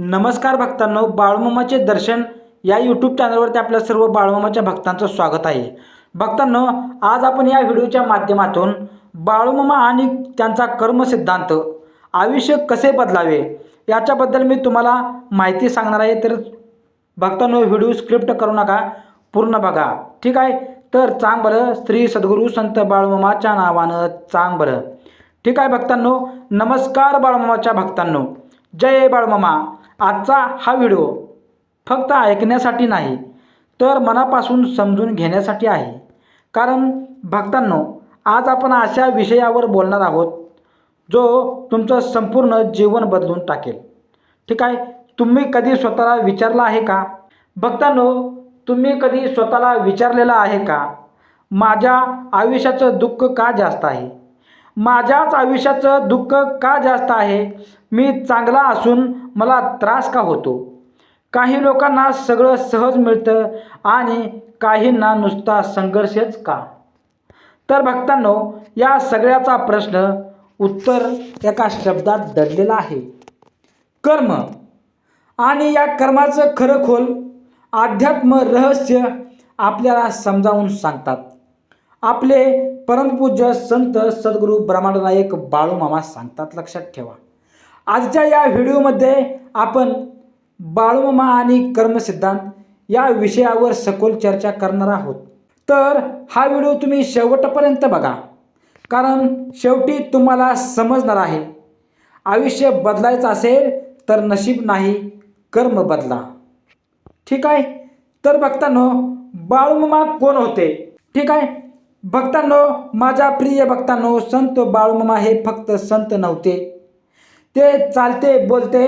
नमस्कार भक्तांनो बाळूमामाचे दर्शन या यूट्यूब चॅनलवरती आपल्या सर्व बाळूमामाच्या भक्तांचं स्वागत आहे. भक्तांनो आज आपण या व्हिडिओच्या माध्यमातून बाळूमामा आणि त्यांचा कर्मसिद्धांत आयुष्य कसे बदलावे याच्याबद्दल मी तुम्हाला माहिती सांगणार आहे. तर भक्तांनो व्हिडिओ स्क्रिप्ट करू नका पूर्ण बघा. ठीक आहे? तर चांग बरं श्री सद्गुरू संत बाळूमामाच्या नावानं चांग बरं ठीक आहे भक्तांनो? नमस्कार बाळूमामाच्या भक्तांनो. जय बाळूमामा. आजचा हा व्हिडिओ फक्त ऐकण्यासाठी नाही तर मनापासून समजून घेण्यासाठी आहे. कारण भक्तांनो आज आपण अशा विषयावर बोलणार आहोत जो तुमचं संपूर्ण जीवन बदलून टाकेल. ठीक आहे? तुम्ही कधी स्वतःला विचारला आहे का? भक्तांनो तुम्ही कधी स्वतःला विचारलेलं आहे का? माझ्या आयुष्याचं दुःख का जास्त आहे? माझ्याच आयुष्याचं दुःख का जास्त आहे? मी चांगला असून मला त्रास का होतो? काही लोकांना सगळं सहज मिळतं आणि काहींना नुसता संघर्षच का? तर भक्तांनो या सगळ्याचा प्रश्न उत्तर एका शब्दात दडलेला आहे. कर्म. आणि या कर्माचं खरं खोल अध्यात्म रहस्य आपल्याला समजावून सांगतात. आपले परमपूज्य संत सद्गुरू ब्रह्मांडनायक बाळूमामा सांगतात लक्षात ठेवा. आजच्या या व्हिडिओमध्ये आपण बाळूमामा आणि कर्मसिद्धांत या विषयावर सखोल चर्चा करणार आहोत. तर हा व्हिडिओ तुम्ही शेवटपर्यंत बघा कारण शेवटी तुम्हाला समजणार आहे. आयुष्य बदलायचं असेल तर नशीब नाही कर्म बदला. ठीक आहे? तर बघताना बाळूमामा कोण होते? ठीक आहे? भक्तांनो माझ्या प्रिय भक्तांनो संत बाळूमामा हे फक्त संत नव्हते. ते चालते बोलते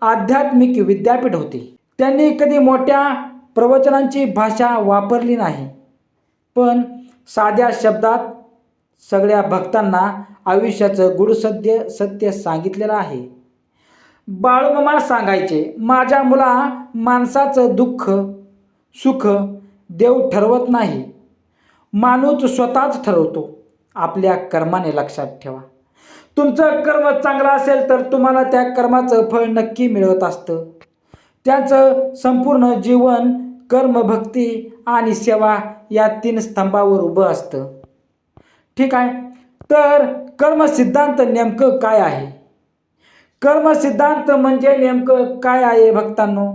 आध्यात्मिक विद्यापीठ होते. त्यांनी कधी मोठ्या प्रवचनांची भाषा वापरली नाही. पण साध्या शब्दात सगळ्या भक्तांना आयुष्याचं गुढसद्य सत्य सांगितलेलं आहे. बाळूमामा सांगायचे माझ्या मुला माणसाचं दुःख सुख देव ठरवत नाही. माणूस स्वतःच ठरवतो. आपल्या कर्माने लक्षात ठेवा. तुमचं कर्म चांगलं असेल तर तुम्हाला त्या कर्माचं फळ नक्की मिळत असतं. त्याचं संपूर्ण जीवन कर्म भक्ती आणि सेवा या तीन स्तंभावर उभं असतं. ठीक आहे? तर कर्मसिद्धांत नेमकं काय आहे? कर्मसिद्धांत म्हणजे नेमकं काय आहे भक्तांनो?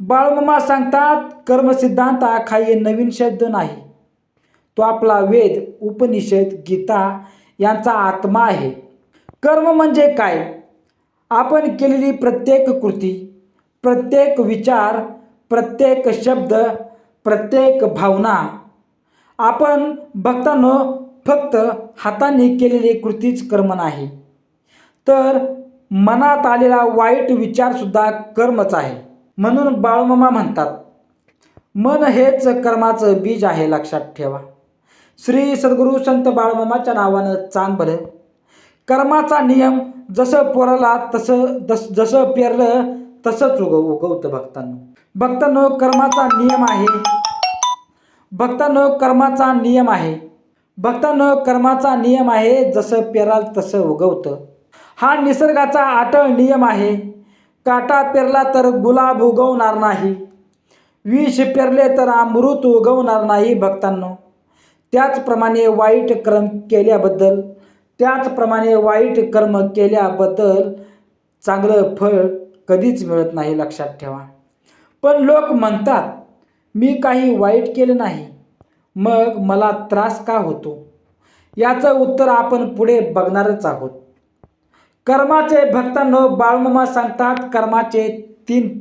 बाळमामा सांगतात कर्मसिद्धांत हा काही नवीन शब्द नाही. तो आपला वेद उपनिषद गीता यांचा आत्मा आहे. कर्म म्हणजे काय? आपण केलेली प्रत्येक कृती प्रत्येक विचार प्रत्येक शब्द प्रत्येक भावना आपण भक्तांनो फक्त हाताने केलेली कृतीच कर्म नाही. तर मनात आलेला वाईट विचारसुद्धा कर्मच आहे. म्हणून बाळमामा म्हणतात मन हेच कर्माचं बीज आहे लक्षात ठेवा. श्री सद्गुरू संत बाळमामाच्या नावानं चांग बरं कर्माचा नियम जसं पोरला तसं दस जसं पेरलं तसंच उगव उगवतं भक्तांनो. भक्तांनो कर्माचा नियम आहे. भक्तांनो कर्माचा नियम आहे. भक्तांनो कर्माचा नियम आहे जसं पेराल तसं उगवतं. हा निसर्गाचा अटळ नियम आहे. काटा पेरला तर गुलाब उगवणार नाही. विष पेरले तर अमृत उगवणार नाही भक्तांनो. त्याचप्रमाणे वाईट कर्म केल्याबद्दल त्याचप्रमाणे वाईट कर्म केल्याबद्दल चांगलं फळ कधीच मिळत नाही लक्षात ठेवा. पण लोक म्हणतात मी काही वाईट केलं नाही मग मला त्रास का होतो? याचं उत्तर आपण पुढे बघणारच आहोत. कर्माचे भक्तांनो बाळमामा सांगतात कर्माचे तीन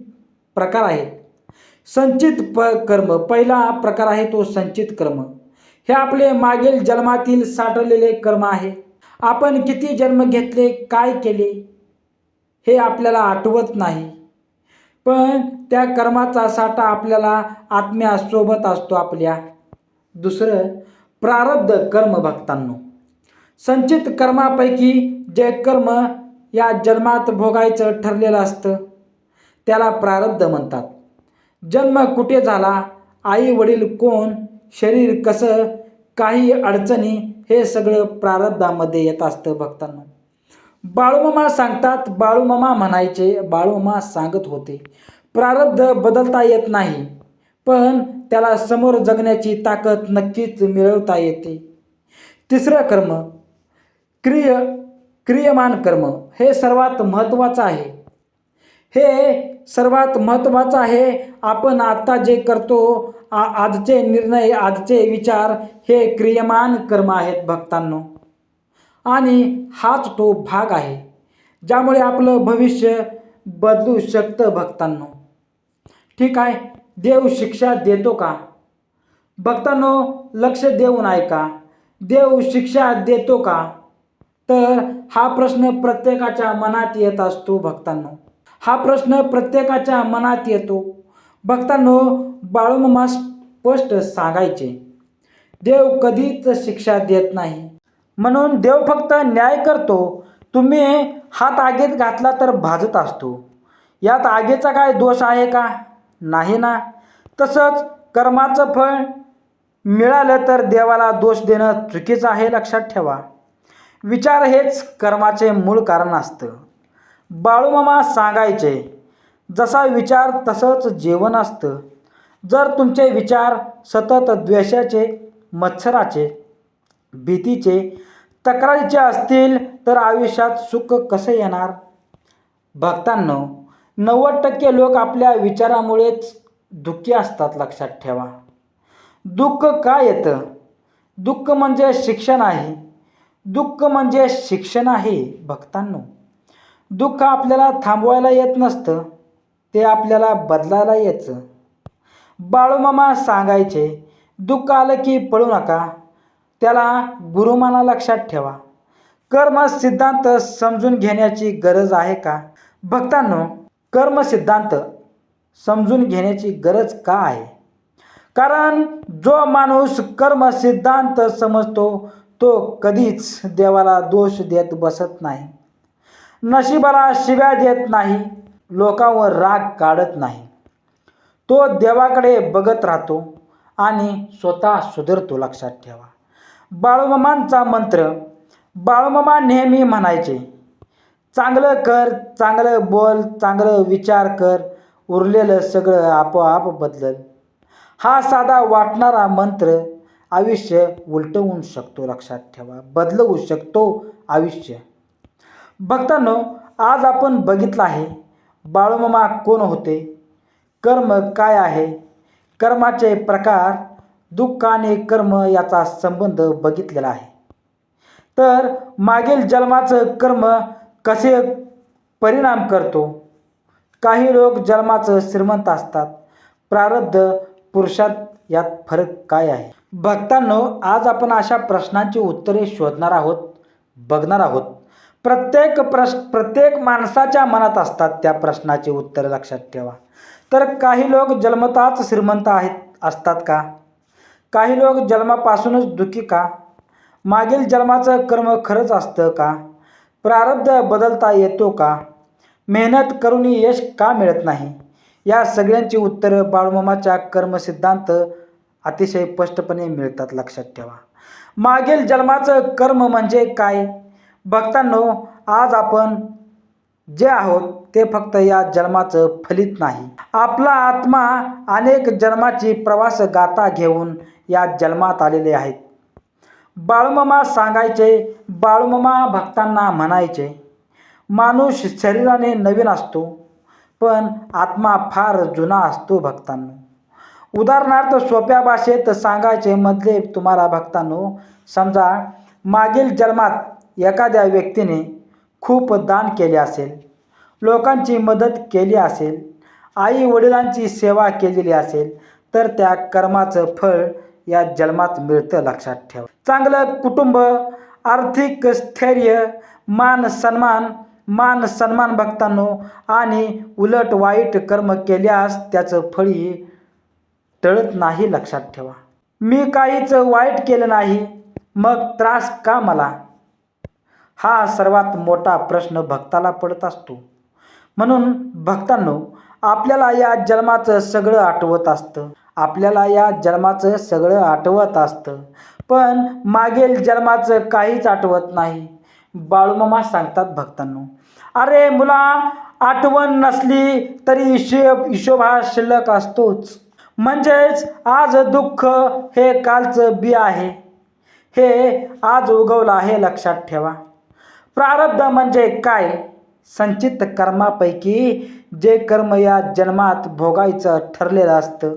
प्रकार आहेत. संचित प कर्म पहिला प्रकार आहे तो संचित कर्म. हे आपले मागील जन्मातील साठवलेले कर्म आहे. आपण किती जन्म घेतले काय केले हे आपल्याला आठवत नाही. पण त्या कर्माचा साठा आपल्याला आत्म्यासोबत असतो आपल्या. दुसरं प्रारब्ध कर्म भक्तांनो. संचित कर्मापैकी जे कर्म या जन्मात भोगायचं ठरलेलं असतं त्याला प्रारब्ध म्हणतात. जन्म कुठे झाला आई वडील कोण शरीर कसं काही अडचणी हे सगळं प्रारब्धामध्ये येत असतं भक्तांना. बाळूमामा सांगतात बाळूमामा म्हणायचे बाळूमामा सांगत होते. प्रारब्ध बदलता येत नाही पण त्याला समोर जगण्याची ताकद नक्कीच मिळवता येते. तिसरं कर्म क्रिय क्रियमान कर्म हे सर्वात महत्त्वाचं आहे. हे सर्वात महत्त्वाचं आहे. आपण आत्ता जे करतो आ आजचे निर्णय आजचे विचार हे क्रियमान कर्म आहेत भक्तांनो. आणि हाच तो भाग आहे ज्यामुळे आपलं भविष्य बदलू शकतं भक्तांनो. ठीक आहे देव शिक्षा देतो का? भक्तांनो लक्ष देऊन ऐका. देव शिक्षा देतो का? तर हा प्रश्न प्रत्येकाच्या मनात येत असतो भक्तांनो. हा प्रश्न प्रत्येकाच्या मनात येतो. भक्तांनो बाळूमामा स्पष्ट सांगायचे. देव कधीच शिक्षा देत नाही. म्हणून देव फक्त न्याय करतो. तुम्ही हात आगीत घातला तर भाजत असतो. यात आगीचा काय दोष आहे का? नाही ना. तसंच कर्माचं फळ मिळालं तर देवाला दोष देणं चुकीचं आहे लक्षात ठेवा. विचार हेच कर्माचे मूळ कारण असतं. बाळूमामा सांगायचे जसा विचार तसंच जेवण असतं. जर तुमचे विचार सतत द्वेषाचे मत्सराचे भीतीचे तक्रारीचे असतील तर आयुष्यात सुख कसं येणार? भक्तांनो नव्वद टक्के लोक आपल्या विचारामुळेच दुःखी असतात लक्षात ठेवा. दुःख का येतं? दुःख म्हणजे शिक्षण आहे दुःख म्हणजे शिक्षण आहे भक्तांनो. दुःख आपल्याला थांबवायला येत नसतं ते आपल्याला बदलायला यायचं बाळूमामा सांगायचे दुःख आलं की पळू नका. त्याला गुरुमाना लक्षात ठेवा. कर्म सिद्धांत समजून घेण्याची गरज आहे का? भक्तांनो कर्म सिद्धांत समजून घेण्याची गरज का आहे? कारण जो माणूस कर्म सिद्धांत समजतो तो कधीच देवाला दोष देत बसत नाही. नशिबाला शिव्या देत नाही लोकांवर राग काढत नाही. तो देवाकडे बघत राहतो आणि स्वतः सुधरतो लक्षात ठेवा. बाळूमामांचा मंत्र बाळूमामा नेहमी म्हणायचे चांगलं कर चांगलं बोल चांगलं विचार कर उरलेलं सगळं आपोआप बदलल. हा साधा वाटणारा मंत्र आयुष्य उलटवून शकतो लक्षात ठेवा. बदलवू शकतो आयुष्य. भक्तांनो आज आपण बघितलं आहे बाळूमामा कोण होते? कर्म काय आहे? कर्माचे प्रकार दुःख आणि कर्म याचा संबंध बघितलेला आहे. तर मागील जन्माचं कर्म कसे परिणाम करतो? काही लोक जन्माचं श्रीमंत असतात प्रारब्ध पुरुषात यात फरक काय आहे? भक्तांनो आज आपण अशा प्रश्नांची उत्तरे शोधणार आहोत बघणार आहोत. प्रत्येक प्रश प्रत्येक माणसाच्या मनात असतात त्या प्रश्नाचे उत्तरं लक्षात ठेवा. तर काही लोक जन्मताच श्रीमंत आहेत असतात का? काही लोक जन्मापासूनच दुखी का? मागील जन्माचं कर्म खरंच असतं का? प्रारब्ध बदलता येतो का? मेहनत करून यश का मिळत नाही? या सगळ्यांची उत्तरं बाळूमामाच्या कर्मसिद्धांत अतिशय स्पष्टपणे मिळतात लक्षात ठेवा. मागील जन्माचं कर्म म्हणजे काय? भक्तांनो आज आपण जे आहोत ते फक्त या जन्माचं फलित नाही. आपला आत्मा अनेक जन्माची प्रवास गाथा घेऊन या जन्मात आलेले आहेत. बाळूमामा सांगायचे बाळूमामा भक्तांना म्हणायचे माणूस शरीराने नवीन असतो पण आत्मा फार जुना असतो भक्तांनो. उदाहरणार्थ सोप्या भाषेत सांगायचे मधले तुम्हाला भक्तांनो समजा मागील जन्मात एखाद्या व्यक्तीने खूप दान केले असेल लोकांची मदत केली असेल आई वडिलांची सेवा केलेली असेल तर त्या कर्माचं फळ या जन्मात मिळतं लक्षात ठेवा. चांगलं कुटुंब आर्थिक स्थैर्य मान सन्मान मान सन्मान भक्तांनो आणि उलट वाईट कर्म केल्यास त्याचं फळी टळत नाही लक्षात ठेवा. मी काहीच वाईट केलं नाही मग त्रास का मला? हा सर्वात मोठा प्रश्न भक्ताला पडत असतो. म्हणून भक्तांनो आपल्याला या जन्माचं सगळं आठवत असतं. आपल्याला या जन्माचं सगळं आठवत असतं. पण मागील जन्माचं काहीच आठवत नाही. बाळूमामा सांगतात भक्तांनो अरे मुला आठवण नसली तरी हिशोब हिशोब हा शिल्लक असतोच. म्हणजेच आज दुःख हे कालचं बी आहे. हे आज उगवलं आहे लक्षात ठेवा. प्रारब्ध म्हणजे काय? संचित कर्मापैकी जे कर्म या जन्मात भोगायचं ठरलेलं असतं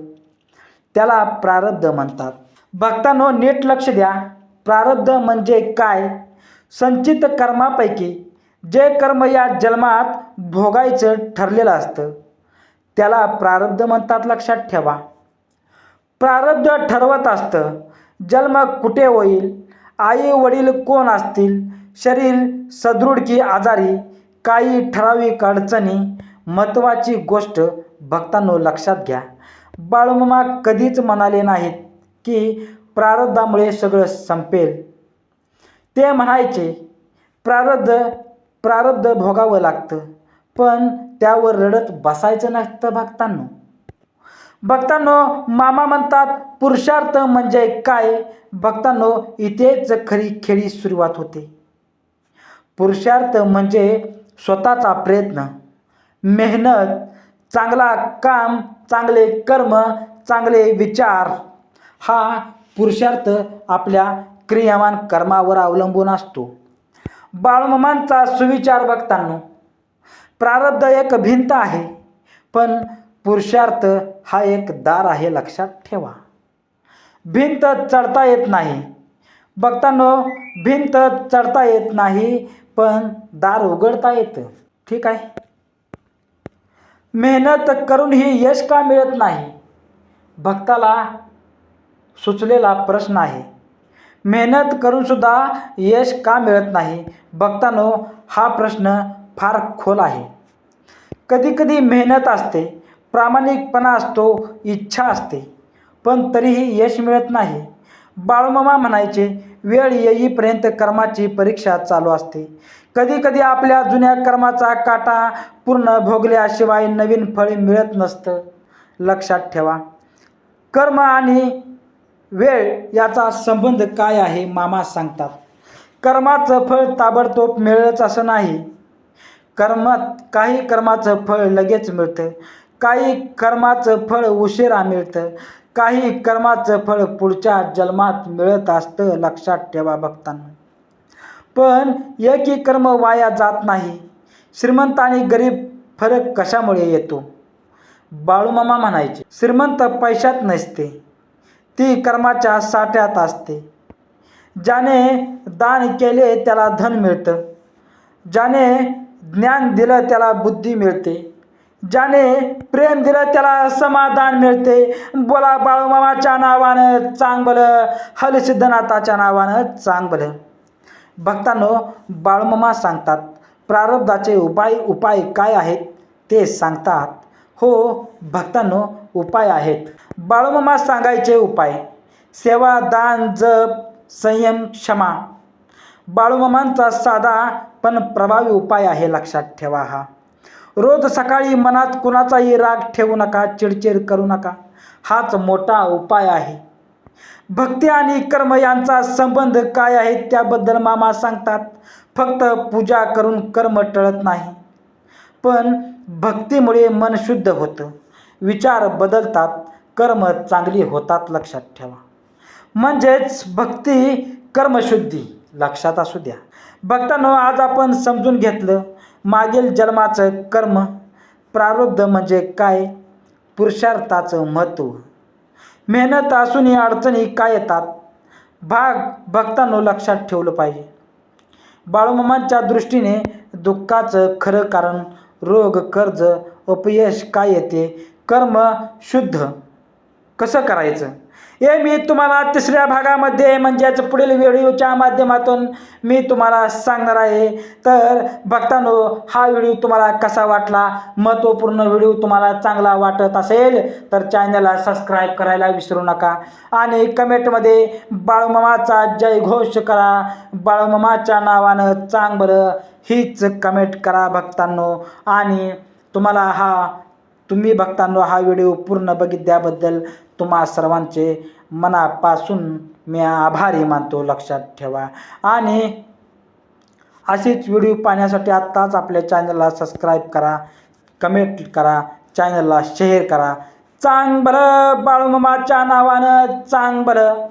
त्याला प्रारब्ध म्हणतात. भक्तांनो नीट लक्ष द्या. प्रारब्ध म्हणजे काय? संचित कर्मापैकी जे कर्म या जन्मात भोगायचं ठरलेलं असतं त्याला प्रारब्ध म्हणतात लक्षात ठेवा. प्रारब्ध ठरवत असतं जन्म कुठे होईल आई वडील कोण असतील शरीर सदृढ की आजारी काही ठराविक अडचणी महत्त्वाची गोष्ट भक्तांनो लक्षात घ्या. बाळमामा कधीच म्हणाले नाहीत की प्रारब्धामुळे सगळं संपेल. ते म्हणायचे प्रारब्ध प्रारब्ध भोगावं लागतं पण त्यावर रडत बसायचं नसतं भक्तांनो. भक्तांनो मामा म्हणतात पुरुषार्थ म्हणजे काय? भक्तांनो इथेच खरी खेळी सुरुवात होते. पुरुषार्थ म्हणजे स्वतःचा प्रयत्न. मेहनत चांगला काम चांगले कर्म चांगले विचार. हा पुरुषार्थ आपल्या क्रियामान कर्मावर अवलंबून असतो. बाळमामांचा सुविचार बघताना प्रारब्ध एक भिंत आहे पण पुरुषार्थ हा एक दार आहे लक्षात ठेवा. भिंत चढता येत नाही. बघतानो भिंत चढता येत नाही पण दार उघडता येतं. ठीक आहे? मेहनत करूनही यश का मिळत नाही? भक्ताला सुचलेला प्रश्न आहे. मेहनत करूनसुद्धा यश का मिळत नाही? भक्तानो हा प्रश्न फार खोल आहे. कधीकधी मेहनत असते प्रामाणिकपणा असतो इच्छा असते पण तरीही यश मिळत नाही. बाळूमामा म्हणायचे वेळ येईपर्यंत कर्माची परीक्षा चालू असते. कधीकधी आपल्या जुन्या कर्माचा काटा पूर्ण भोगल्याशिवाय नवीन फळ मिळत नसतं. लक्षात ठेवा. कर्म आणि वेळ याचा संबंध काय आहे मामा सांगतात. कर्माचं फळ ताबडतोब मिळेलच असं नाही. कर्मात काही कर्माचं फळ लगेच मिळतं. काही कर्माचं फळ उशिरा मिळतं. काही कर्माचं फळ पुढच्या जन्मात मिळत असतं लक्षात ठेवा बघताना पण एकही कर्म वाया जात नाही. श्रीमंत आणि गरीब फरक कशामुळे येतो? बाळूमामा म्हणायचे श्रीमंत पैशात नसते ती कर्माच्या साठ्यात असते. ज्याने दान केले त्याला धन मिळतं ज्याने ज्ञान दिलं त्याला बुद्धी मिळते. ज्याने प्रेम दिलं त्याला समाधान मिळते. बोला बाळूमामाच्या नावानं चांगलं हलसिद्धनाथाच्या नावानं चांगलं. भक्तांनो बाळूमामा सांगतात प्रारब्धाचे उपाय उपाय काय आहेत ते सांगतात. हो भक्तांनो उपाय आहेत. बाळूमामा सांगायचे उपाय सेवा दान जप संयम क्षमा. बाळूमामांचा साधा पण प्रभावी उपाय आहे लक्षात ठेवा हा. रोज सकाळी मनात कुणाचाही राग ठेवू नका चिडचिड करू नका. हाच मोठा उपाय आहे. भक्ती आणि कर्म यांचा संबंध काय आहे त्याबद्दल मामा सांगतात. फक्त पूजा करून कर्म टळत नाही. पण भक्तीमुळे मन शुद्ध होतं. विचार बदलतात. कर्म चांगली होतात लक्षात ठेवा. म्हणजेच भक्ती कर्मशुद्धी लक्षात असू द्या. भक्तांनो आज आपण समजून घेतलं मागील जन्माचं कर्म प्रारब्ध म्हणजे काय? पुरुषार्थाचं महत्त्व. मेहनत असूनही अडचणी काय येतात? भाग भक्तांनो लक्षात ठेवलं पाहिजे. बाळूमामांच्या दृष्टीने दुःखाचं खरं कारण रोग कर्ज अपयश काय येते? कर्म शुद्ध. कसं करायचं? हे मी तुम्हाला तिसऱ्या भागामध्ये म्हणजेच पुढील व्हिडिओच्या माध्यमातून मी तुम्हाला सांगणार आहे. तर भक्तांनो हा व्हिडिओ तुम्हाला कसा वाटला? महत्त्वपूर्ण व्हिडिओ तुम्हाला चांगला वाटत असेल तर चॅनलला सबस्क्राईब करायला विसरू नका. आणि कमेंटमध्ये बाळूमामाचा जय घोष करा. बाळूमामाच्या नावानं चांग बरं हीच कमेंट करा भक्तांनो. आणि तुम्हाला हा तुम्ही भक्तांनो हा व्हिडिओ पूर्ण बघितल्याबद्दल तुम्हा सर्वांचे मनापासून मी आभारी मानतो. लक्षात ठेवा. आणि असेच व्हिडिओ पाहण्यासाठी आत्ताच आपल्या चॅनलला सबस्क्राईब करा कमेंट करा चॅनलला शेअर करा. चांग बरं बाळूमामाच्या नावानं चांग बरं